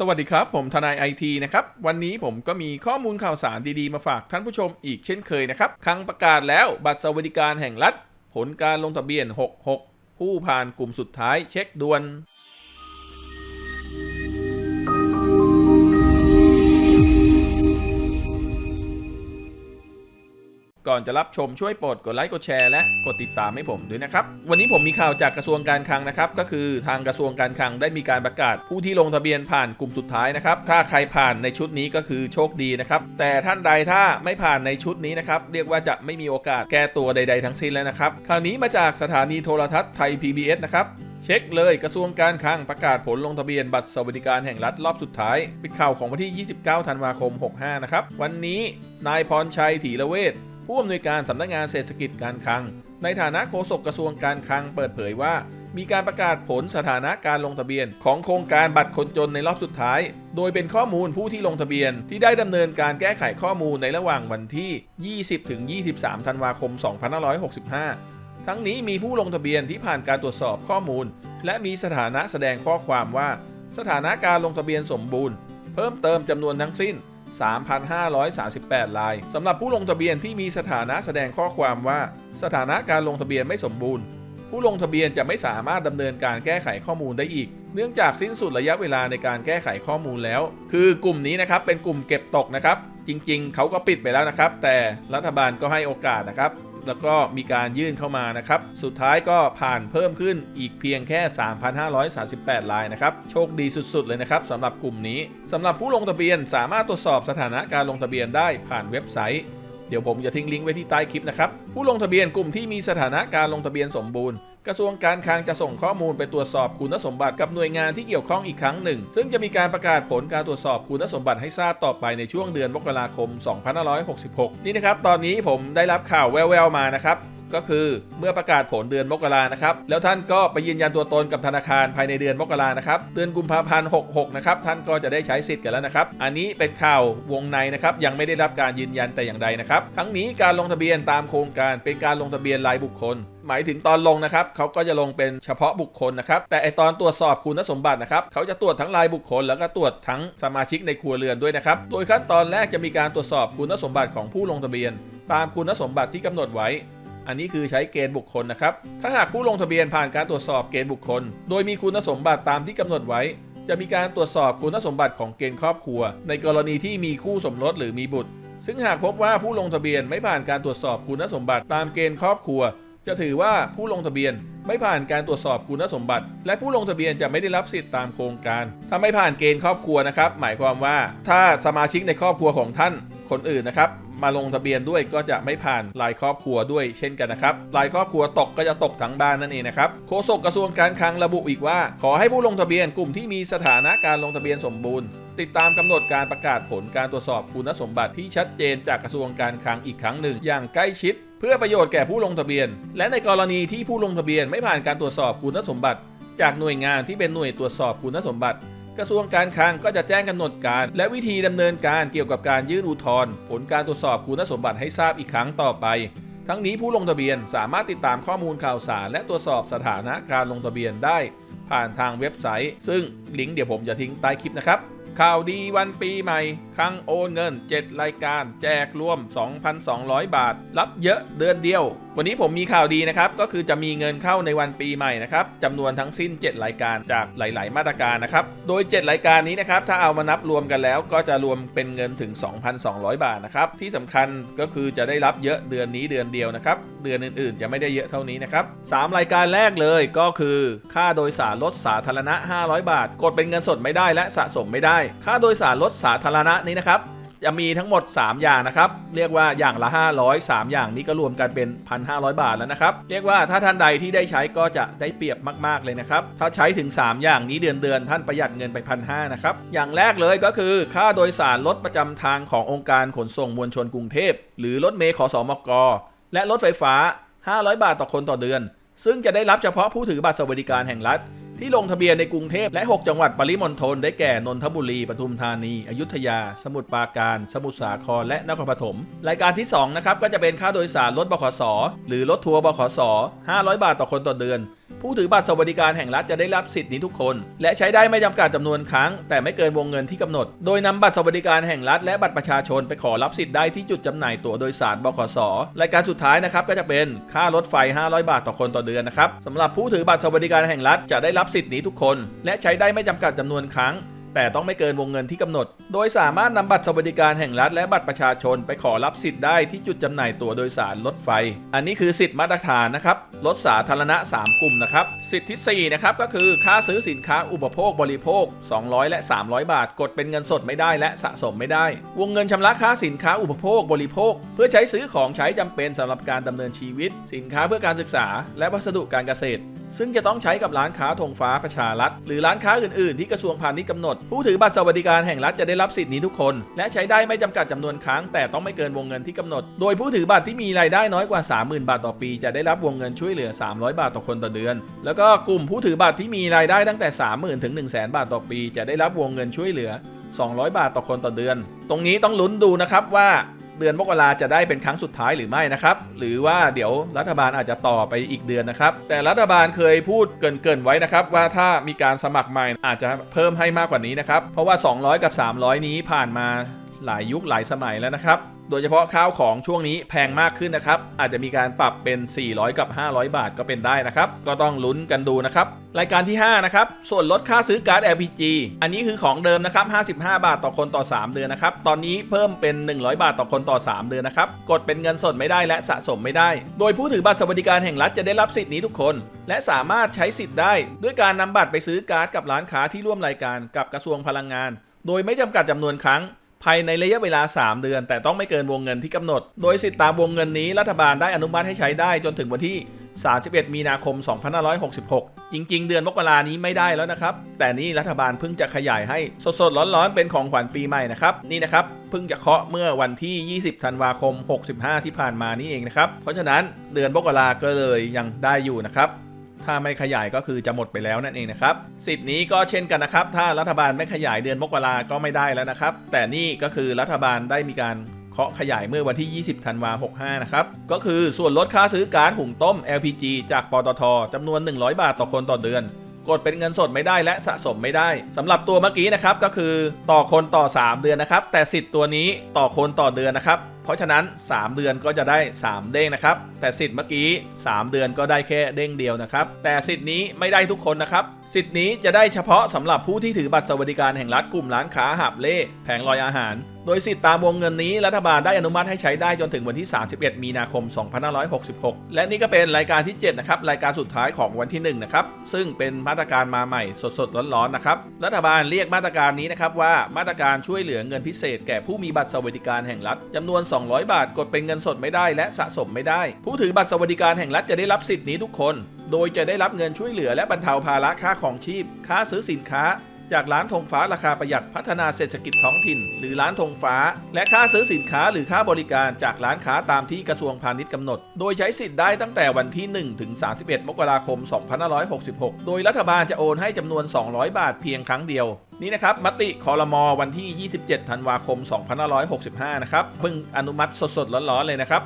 สวัสดีครับ ผมทนายไอทีนะครับ วันนี้ผมก็มีข้อมูลข่าวสารดีๆ มาฝากท่านผู้ชมอีกเช่นเคยนะครับครั้งประกาศแล้วบัตรสวัสดิการแห่งรัฐ ผลการลงทะเบียน 66 ผู้ผ่านกลุ่มสุดท้ายเช็คด่วน อนจะรับชมช่วยโปรดกดไลค์กดแชร์และกดติดตามให้ผมด้วยนะครับ วันนี้ผมมีข่าวจากกระทรวงการคลังนะครับ ก็คือทางกระทรวงการคลังได้มีการประกาศ ผู้ที่ลงทะเบียนผ่านกลุ่มสุดท้ายนะครับ ถ้าใครผ่านในชุดนี้ก็คือโชคดีนะครับ แต่ท่านใดถ้าไม่ผ่านในชุดนี้นะครับ เรียกว่าจะไม่มีโอกาสแก้ตัวใด ๆ ทั้งสิ้นแล้วนะครับคราวนี้มาจากสถานีโทรทัศน์ไทย PBS นะครับเช็คเลยกระทรวงการคลังประกาศผลลงทะเบียนบัตรสวัสดิการแห่งรัฐรอบสุดท้ายเป็นข่าวของวันที่ 29 ธันวาคม 65 นะครับ วันนี้นายพรชัยถีระเวช ผู้อำนวยการสำนักงานเศรษฐกิจการคลัง ในฐานะโฆษกกระทรวงการคลังเปิดเผยว่า มีการประกาศผลสถานะการลงทะเบียน ของโครงการบัตรคนจนในรอบสุดท้าย โดยเป็นข้อมูลผู้ที่ลงทะเบียน ที่ได้ดำเนินการแก้ไขข้อมูลในระหว่างวันที่ 20ถึง23 ธันวาคม 2565 ทั้งนี้มีผู้ลงทะเบียนที่ผ่านการตรวจสอบข้อมูล และมีสถานะแสดงข้อความว่า สถานะการลงทะเบียนสมบูรณ์ เพิ่มเติมจำนวนทั้งสิ้น 3,538 ลายสำหรับผู้ลงทะเบียนที่มีสถานะแสดงข้อความว่า สถานะการลงทะเบียนไม่สมบูรณ์ ผู้ลงทะเบียนจะไม่สามารถดำเนินการแก้ไขข้อมูลได้อีก เนื่องจากสิ้นสุดระยะเวลาในการแก้ไขข้อมูลแล้ว คือกลุ่มนี้นะครับเป็นกลุ่มเก็บตกนะครับ จริง ๆ เขาก็ปิดไปแล้วนะครับ แต่รัฐบาลก็ให้โอกาสนะครับ แล้วก็มีการยื่นเข้ามานะครับ สุดท้ายก็ผ่านเพิ่มขึ้นอีกเพียงแค่ 3,538รายนะครับ โชคดีสุดๆเลยนะครับสำหรับกลุ่มนี้สำหรับผู้ลงทะเบียนสามารถตรวจสอบสถานะการลงทะเบียนได้ผ่านเว็บไซต์เดี๋ยวผมจะทิ้งลิงก์ไว้ที่ใต้คลิปนะครับ ผู้ลงทะเบียนกลุ่มที่มีสถานะการลงทะเบียนสมบูรณ์ กระทรวงการคลังจะส่งข้อมูลไปตรวจสอบคุณสมบัติกับหน่วยงานที่เกี่ยวข้องอีกครั้งหนึ่ง ซึ่งจะมีการประกาศผลการตรวจสอบคุณสมบัติให้ทราบต่อไปในช่วงเดือนมกราคม 2566 นี่นะครับ ตอนนี้ผมได้รับข่าวแว่วๆมานะครับ ก็คือเมื่อประกาศผลเดือนมกรานะครับ แล้วท่านก็ไปยืนยันตัวตนกับธนาคารภายในเดือนมกรานะครับ เดือนกุมภาพันธ์66 นะครับ ท่านก็จะได้ใช้สิทธิ์กันแล้วนะครับ อันนี้เป็นข่าววงในนะครับ ยังไม่ได้รับการยืนยันแต่อย่างใดนะครับ ทั้งนี้การลงทะเบียนตามโครงการเป็นการลงทะเบียนรายบุคคลหมายถึงตอนลงนะครับเขาก็จะลงเป็นเฉพาะบุคคลนะครับ แต่ไอตอนตรวจสอบคุณสมบัตินะครับเขาจะตรวจทั้งรายบุคคล แล้วก็ตรวจทั้งสมาชิกในครัวเรือนด้วยนะครับ โดยขั้นตอนแรกจะมีการตรวจสอบคุณสมบัติของผู้ลงทะเบียน ตามคุณสมบัติที่กำหนดไว้ อันนี้คือใช้เกณฑ์บุคคลนะครับ ถ้าหากผู้ลงทะเบียนผ่านการตรวจสอบเกณฑ์บุคคล โดยมีคุณสมบัติตามที่กำหนดไว้ จะมีการตรวจสอบคุณสมบัติของเกณฑ์ครอบครัว ในกรณีที่มีคู่สมรสหรือมีบุตร ซึ่งหากพบว่าผู้ลงทะเบียนไม่ผ่านการตรวจสอบคุณสมบัติตามเกณฑ์ครอบครัว จะถือว่าผู้ลงทะเบียนไม่ผ่านการตรวจสอบคุณสมบัติ และผู้ลงทะเบียนจะไม่ได้รับสิทธิ์ตามโครงการ ถ้าไม่ผ่านเกณฑ์ครอบครัวนะครับ หมายความว่าถ้าสมาชิกในครอบครัวของท่านคนอื่นนะครับ มาลงทะเบียนด้วยก็จะไม่ผ่านรายครอบครัวด้วยเช่นกันนะครับรายครอบครัวตกก็จะตกทั้งบ้านนั่นเองนะครับโฆษกกระทรวงการคลังระบุอีกว่า ขอให้ผู้ลงทะเบียนกลุ่มที่มีสถานะการลงทะเบียนสมบูรณ์ติดตามกำหนดการประกาศผลการตรวจสอบคุณสมบัติที่ชัดเจนจากกระทรวงการคลังอีกครั้งหนึ่ง อย่างใกล้ชิด เพื่อประโยชน์แก่ผู้ลงทะเบียน และในกรณีที่ผู้ลงทะเบียนไม่ผ่านการตรวจสอบคุณสมบัติ จากหน่วยงานที่เป็นหน่วยตรวจสอบคุณสมบัติ กระทรวงการคลังก็จะแจ้งกำหนดการ และวิธีดำเนินการเกี่ยวกับการยื่นอุทธรณ์ผลการตรวจสอบคุณสมบัติให้ทราบอีกครั้งต่อไป ทั้งนี้ผู้ลงทะเบียนสามารถติดตามข้อมูลข่าวสาร และตรวจสอบสถานะการลงทะเบียนได้ ผ่านทางเว็บไซต์ ซึ่งลิงก์เดี๋ยวผมจะทิ้งใต้คลิปนะครับข่าวดีวันปีใหม่คลังโอนเงิน 7 รายการ แจกรวม 2,200 บาท รับเยอะเดือนเดียว วันนี้ผมมีข่าวดีนะครับ ก็คือจะมีเงินเข้าในวันปีใหม่นะครับจำนวนทั้งสิ้น 7 รายการจากหลาย ๆ มาตรการนะครับ โดย 7 รายการนี้นะครับ ถ้าเอามานับรวมกันแล้ว ก็จะรวมเป็นเงินถึง 2,200 บาทนะครับ ที่สำคัญก็คือจะได้รับเยอะเดือนนี้เดือนเดียวนะครับ เดือนอื่น ๆ จะไม่ได้เยอะเท่านี้นะครับสามรายการแรกเลยก็คือค่าโดยสารรถสาธารณะ 500 บาท กดเป็นเงินสดไม่ได้และสะสมไม่ได้ ค่าโดยสารรถสาธารณะนี้นะครับ จะมีทั้งหมด 3 อย่างนะครับ เรียกว่าอย่างละ 500 3 อย่างนี้ก็รวมกันเป็น 1,500 บาทแล้วนะครับ เรียกว่าถ้าท่านใดที่ได้ใช้ก็จะได้เปรียบมาก ๆ เลยนะครับ ถ้าใช้ถึง 3 อย่างนี้เดือนเดือนท่านประหยัดเงินไป 1,500นะครับ อย่างแรกเลยก็คือค่าโดยสารรถประจำทางขององค์การขนส่งมวลชนกรุงเทพ หรือรถเมล์ขอสอมก และรถไฟฟ้า 500 บาทต่อคนต่อเดือน ซึ่งจะได้รับเฉพาะผู้ถือบัตรสวัสดิการแห่งรัฐ ที่ลงทะเบียนในกรุงเทพและ 6 จังหวัดปริมณฑลได้แก่ นนทบุรี ปทุมธานี อยุธยา สมุทรปราการ สมุทรสาคร และนครปฐม รายการที่ 2 นะครับ ก็จะเป็นค่าโดยสารรถบขส หรือรถทัวร์บขส 500 บาทต่อคนต่อเดือน ผู้ถือบัตรสวัสดิการแห่งรัฐจะได้รับสิทธินี้ทุกคน และใช้ได้ไม่จำกัดจำนวนครั้ง แต่ไม่เกินวงเงินที่กำหนด โดยนำบัตรสวัสดิการแห่งรัฐและบัตรประชาชนไปขอรับสิทธิ์ได้ที่จุดจำหน่ายตั๋วโดยสารบขสรายการสุดท้ายนะครับก็จะเป็นค่ารถไฟ 500 บาทต่อคนต่อเดือนนะครับสำหรับผู้ถือบัตรสวัสดิการแห่งรัฐจะได้รับสิทธินี้ทุกคน และใช้ได้ไม่จำกัดจำนวนครั้ง แต่ต้องไม่เกินวงเงินที่กำหนด โดยสามารถนำบัตรสวัสดิการแห่งรัฐและบัตรประชาชนไปขอรับสิทธิ์ได้ที่จุดจำหน่ายตั๋วโดยสารรถไฟ อันนี้คือสิทธิ์มาตรฐานนะครับ รถสาธารณะ 3 กลุ่มนะครับ สิทธิ์ที่ 4 นะครับ ก็คือค่าซื้อสินค้าอุปโภคบริโภค 200 และ 300 บาท กดเป็นเงินสดไม่ได้และสะสมไม่ได้ วงเงินชำระค่าสินค้าอุปโภคบริโภค เพื่อใช้ซื้อของใช้จำเป็นสำหรับการดำเนินชีวิต สินค้าเพื่อการศึกษา และวัสดุการเกษตรซึ่งจะต้องใช้กับร้านค้าธงฟ้าประชารัฐ หรือร้านค้าอื่นๆ ที่กระทรวงพาณิชย์กำหนด ผู้ถือบัตรสวัสดิการแห่งรัฐจะได้รับสิทธินี้ทุกคน และใช้ได้ไม่จำกัดจำนวนครั้ง แต่ต้องไม่เกินวงเงินที่กำหนด โดยผู้ถือบัตรที่มีรายได้น้อยกว่า 30,000 บาทต่อปี จะได้รับวงเงินช่วยเหลือ 300 บาทต่อคนต่อเดือน แล้วก็กลุ่มผู้ถือบัตรที่มีรายได้ตั้งแต่ 30,000ถึง100,000 บาทต่อปี จะได้รับวงเงินช่วยเหลือ 200 บาทต่อคนต่อเดือน ตรงนี้ต้องลุ้นดูนะครับว่า เดือนมกราจะได้เป็นครั้งสุดท้ายหรือไม่นะครับ หรือว่าเดี๋ยวรัฐบาลอาจจะต่อไปอีกเดือนนะครับ แต่รัฐบาลเคยพูดเกินๆไว้นะครับ ว่าถ้ามีการสมัครใหม่อาจจะเพิ่มให้มากกว่านี้นะครับ เพราะว่า 200 กับ 300 นี้ผ่านมาหลายยุคหลายสมัยแล้วนะครับ โดยเฉพาะข้าวของช่วงนี้แพงมากขึ้นนะครับ อาจจะมีการปรับเป็น 400 กับ 500 บาทก็เป็นได้นะครับ ก็ต้องลุ้นกันดูนะครับ รายการที่ 5 นะครับ ส่วนลดค่าซื้อการ์ด LPG อันนี้คือของเดิมนะครับ 55 บาทต่อคนต่อ 3 เดือนนะครับ ตอนนี้เพิ่มเป็น 100 บาทต่อคนต่อ 3 เดือนนะครับ กดเป็นเงินสดไม่ได้และสะสมไม่ได้ โดยผู้ถือบัตรสวัสดิการแห่งรัฐจะได้รับสิทธิ์นี้ทุกคน และสามารถใช้สิทธิ์ได้ ด้วยการนำบัตรไปซื้อการ์ดกับร้านค้าที่ร่วมรายการกับกระทรวงพลังงาน โดยไม่จำกัดจำนวนครั้ง ภายในระยะเวลา 3 เดือน แต่ต้องไม่เกินวงเงินที่กำหนด โดยสิทธิตามวงเงินนี้รัฐบาลได้อนุมัติให้ใช้ได้จนถึงวันที่ 31 มีนาคม 2566 จริง ๆ เดือนมกรานี้ไม่ได้แล้วนะครับ แต่นี่รัฐบาลเพิ่งจะขยายให้สดๆ ร้อนๆ เป็นของขวัญปีใหม่นะครับ นี่นะครับ เพิ่งจะเคาะเมื่อวันที่ 20 ธันวาคม 65 ที่ผ่านมานี่เองนะครับ เพราะฉะนั้นเดือนมกราก็เลยยังได้อยู่นะครับ ถ้าไม่ขยายก็คือจะหมดไปแล้วนั่นเองนะครับ สิทธิ์นี้ก็เช่นกันนะครับ ถ้ารัฐบาลไม่ขยายเดือนมกราก็ไม่ได้แล้วนะครับ แต่นี่ก็คือรัฐบาลได้มีการเคาะขยายเมื่อวันที่ 20 ธันวา65 นะครับ ก็คือส่วนลดค่าซื้อก๊าซหุงต้ม LPG จากปตทจำนวน 100 บาทต่อคนต่อเดือน กดเป็นเงินสดไม่ได้และสะสมไม่ได้สำหรับตัวเมื่อกี้นะครับก็คือต่อคนต่อ 3 เดือนนะครับ แต่สิทธิ์ตัวนี้ต่อคนต่อเดือนนะครับ เพราะฉะนั้น 3 เดือนก็จะได้ 3 เด้งนะครับ แต่สิทธิ์เมื่อกี้ 3 เดือนก็ได้แค่เด้งเดียวนะครับ แต่สิทธิ์นี้ไม่ได้ทุกคนนะครับ สิทธิ์นี้จะได้เฉพาะสำหรับผู้ที่ถือบัตรสวัสดิการแห่งรัฐกลุ่มร้านค้าหับเล่แผงลอยอาหาร โดยสิทธิ์ตามวงเงินนี้รัฐบาลได้อนุมัติให้ใช้ได้จนถึงวันที่ 31 มีนาคม 2566 และนี่ก็เป็นรายการที่ 7 นะครับ รายการสุดท้ายของวันที่ 1 นะครับ ซึ่งเป็นมาตรการมาใหม่สดๆร้อนๆนะครับ รัฐบาลเรียกมาตรการนี้นะครับว่ามาตรการช่วยเหลือเงินพิเศษแก่ผู้มีบัตรสวัสดิการแห่งรัฐจำนวน 200 บาทกดเป็นเงินสดไม่ได้ และสะสมไม่ได้ ผู้ถือบัตรสวัสดิการแห่งรัฐจะได้รับสิทธิ์นี้ทุกคน โดยจะได้รับเงินช่วยเหลือและบรรเทาภาระค่าของชีพ ค่าซื้อสินค้า จากร้านธงฟ้าราคาประหยัดพัฒนาเศรษฐกิจท้องถิ่น หรือร้านธงฟ้า และค่าซื้อสินค้าหรือค่าบริการจากร้านค้าตามที่กระทรวงพาณิชย์กำหนด โดยใช้สิทธิ์ได้ตั้งแต่วันที่ 1 ถึง 31 มกราคม 2566 โดยรัฐบาลจะโอนให้จำนวน 200 บาทเพียงครั้งเดียวนี่นะครับมติคอรมอวันที่ 27 ธันวาคม 2565 นะครับเพิ่งอนุมัติสดๆ ร้อนๆ เลยนะครับ